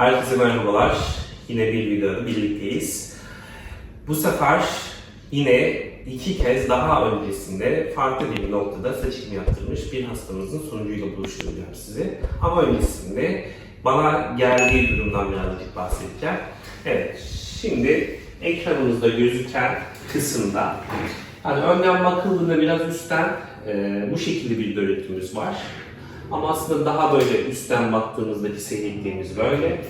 Herkese merhabalar. Yine bir videoda birlikteyiz. Bu sefer yine iki kez daha öncesinde farklı bir noktada saç ekimi yaptırmış bir hastamızın sonucuyla buluşturacağım sizi. Ama öncesinde bana geldiği durumdan birazcık bahsedeceğim. Evet, şimdi ekranımızda gözüken kısımda yani önden bakıldığında biraz üstten e, bu şekilde bir görüntümüz var. Ama aslında daha böyle üstten baktığımızdaki seyrekliğimiz böyle.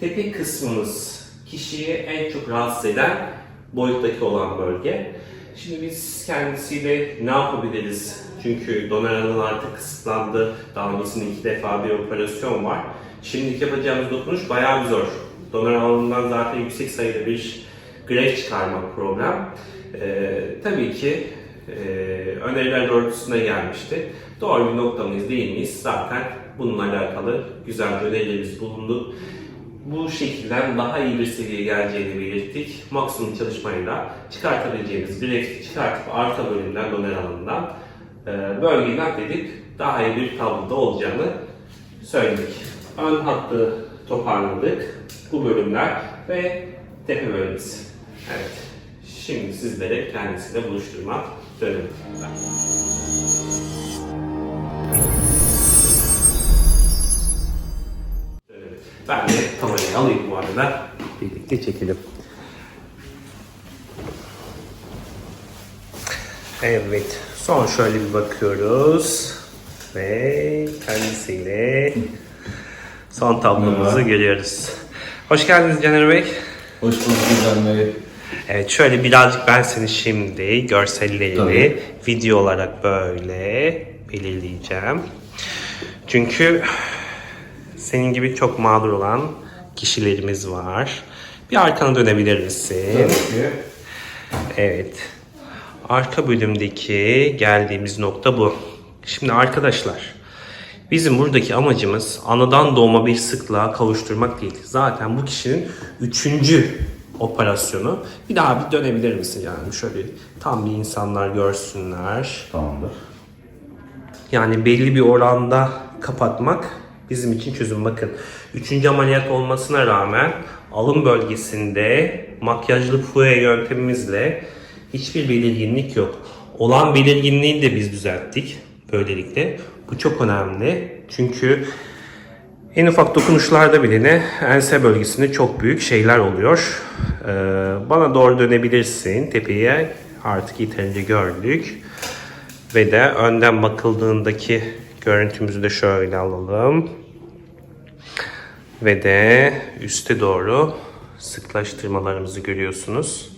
Tepe kısmımız kişiyi en çok rahatsız eden boyuttaki olan bölge. Şimdi biz kendisiyle ne yapabiliriz? Çünkü donör alanı artık kısıtlandı. Daha öncesinde iki defa bir operasyon var. Şimdiki yapacağımız dokunuş bayağı bir zor. Donör alanından zaten yüksek sayıda bir gref çıkarmak problem. Ee, tabii ki e, öneriler doğrultusunda gelmişti. Doğru bir nokta mıyız değil miyiz? Zaten bununla alakalı güzel önerilerimiz bulundu. Bu şekilden daha iyi bir seviyeye geleceğini belirttik. Maksimum çalışmayla çıkartabileceğimiz grafik çıkartıp arka bölümden, donör alanından e, bölgeyi nakledip daha iyi bir tabloda olacağını söyledik. Ön hattı toparladık. Bu bölümler ve tepe bölümümüz. Evet. Şimdi sizlere kendisiyle buluşturmak Evet. Ben de kamerayı alayım bu arada. Birlikte çekelim. Evet. Son şöyle bir bakıyoruz. Ve kendisiyle son tablomuzu görüyoruz. Hoş geldiniz Caner Bey. Hoş bulduk Güzel Bey. Evet şöyle birazcık ben seni şimdi görsellerini Tabii. video olarak böyle belirleyeceğim. Çünkü senin gibi çok mağdur olan kişilerimiz var. Bir arkana dönebilir misin? Tabii ki. Evet. Arka bölümdeki geldiğimiz nokta bu. Şimdi arkadaşlar, bizim buradaki amacımız anadan doğma bir sıklığa kavuşturmak değil. Zaten bu kişinin üçüncü operasyonu. Bir daha bir dönebilir misin yani şöyle tam bir insanlar görsünler. Tamamdır. Yani belli bir oranda kapatmak bizim için çözüm. Bakın üçüncü ameliyat olmasına rağmen alın bölgesinde makyajlı fue yöntemimizle hiçbir belirginlik yok. Olan belirginliği de biz düzelttik böylelikle. Bu çok önemli. Çünkü en ufak dokunuşlarda bile ne ense bölgesinde çok büyük şeyler oluyor. Ee, bana doğru dönebilirsin. Tepeye artık yeterince gördük. Ve de önden bakıldığındaki görüntümüzü de şöyle alalım. Ve de üste doğru sıklaştırmalarımızı görüyorsunuz.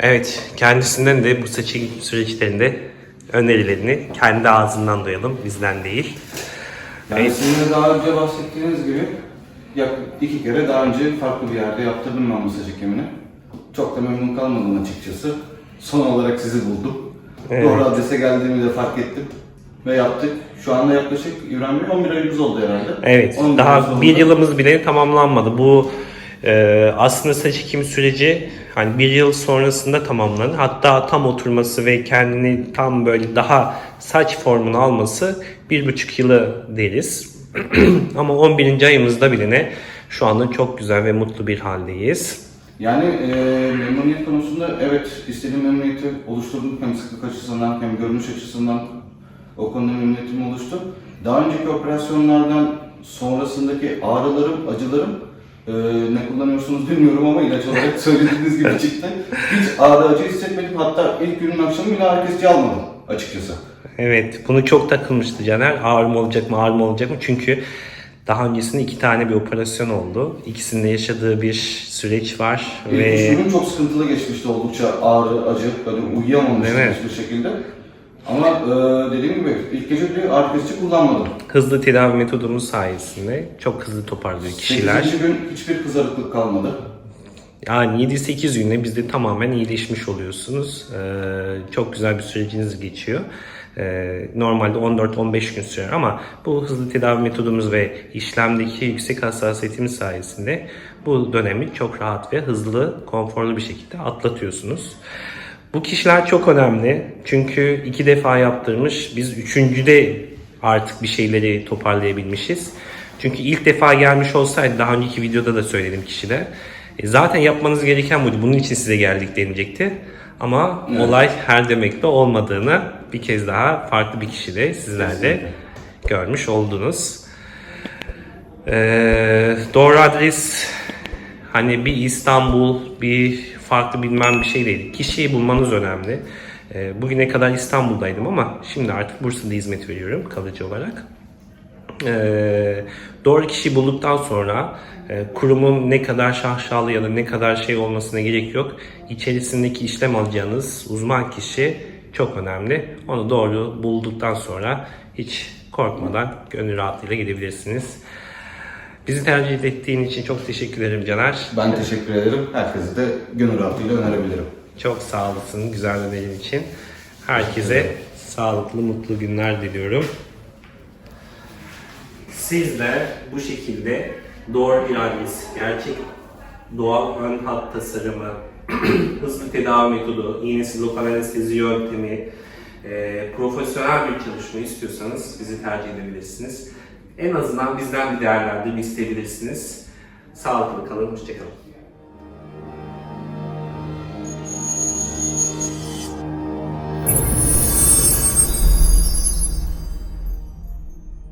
Evet, kendisinden de bu seçim süreçlerinde önerilerini kendi ağzından duyalım, bizden değil. Yani Evet. sizin de daha önce bahsettiğiniz gibi yak iki kere daha önce farklı bir yerde yaptırdım ben bu saç ekimini. Çok da memnun kalmadım açıkçası. Son olarak sizi buldum. Evet. Doğru adrese geldiğimi de fark ettim. Ve yaptık. Şu anda yaklaşık İbrahim Bey 11 ayımız oldu herhalde. Evet, 11 daha bir yılımız bile tamamlanmadı. Bu e, aslında saç ekimi süreci hani bir yıl sonrasında tamamlanır. Hatta tam oturması ve kendini tam böyle daha saç formunu alması bir buçuk yılı deriz. Ama 11. ayımızda bile ne şu anda çok güzel ve mutlu bir haldeyiz. Yani e, memnuniyet konusunda evet istediğim memnuniyeti oluşturdum hem sıklık açısından hem görünüş açısından o konuda memnuniyetim oluştu. Daha önceki operasyonlardan sonrasındaki ağrılarım, acılarım e, ne kullanıyorsunuz bilmiyorum ama ilaç olarak söylediğiniz gibi çıktı. Hiç ağrı acı hissetmedim. Hatta ilk günün akşamı bile kesici almadım açıkçası. Evet, bunu çok takılmıştı Caner. Ağır mı olacak mı, ağır mı olacak mı? Çünkü daha öncesinde iki tane bir operasyon oldu. İkisinde yaşadığı bir süreç var İlk ve üç günüm çok sıkıntılı geçmişti oldukça ağrı, acı, böyle uyuyamamıştım mi? hiçbir şekilde. Ama e, dediğim gibi ilk gece ağrı kesici kullanmadım. hızlı tedavi metodumuz sayesinde çok hızlı toparlıyor kişiler. 8. gün hiçbir kızarıklık kalmadı. Yani 7-8 günde bizde tamamen iyileşmiş oluyorsunuz. Ee, çok güzel bir süreciniz geçiyor. Ee, normalde 14-15 gün sürer ama bu hızlı tedavi metodumuz ve işlemdeki yüksek hassasiyetimiz sayesinde bu dönemi çok rahat ve hızlı, konforlu bir şekilde atlatıyorsunuz. Bu kişiler çok önemli çünkü iki defa yaptırmış. Biz üçüncüde artık bir şeyleri toparlayabilmişiz. Çünkü ilk defa gelmiş olsaydı daha önceki videoda da söyledim kişide. e, Zaten yapmanız gereken buydu. Bunun için size geldik denilecekti. Ama Evet. olay her demekte olmadığını bir kez daha farklı bir kişide sizler de görmüş oldunuz. Ee, doğru adres hani bir İstanbul, bir farklı bilmem bir şey değil. Kişiyi bulmanız önemli. Ee, bugüne kadar İstanbul'daydım ama şimdi artık Bursa'da hizmet veriyorum kalıcı olarak. Ee, doğru kişiyi bulduktan sonra e, kurumun ne kadar şahşalı ya da ne kadar şey olmasına gerek yok. İçerisindeki işlem alacağınız uzman kişi çok önemli. Onu doğru bulduktan sonra hiç korkmadan gönül rahatlığıyla gidebilirsiniz. Bizi tercih ettiğin için çok teşekkür ederim Caner. Ben teşekkür ederim. Herkese de gönül rahatlığıyla önerebilirim. Çok sağ olasın güzel önerin için. Herkese sağlıklı, mutlu günler diliyorum. Siz de bu şekilde doğru bir adres, gerçek doğal ön hat tasarımı, hızlı tedavi metodu, iğnesiz lokal anestezi yöntemi, e, profesyonel bir çalışma istiyorsanız bizi tercih edebilirsiniz. En azından bizden bir değerlendirme isteyebilirsiniz. Sağlıklı kalın, hoşçakalın.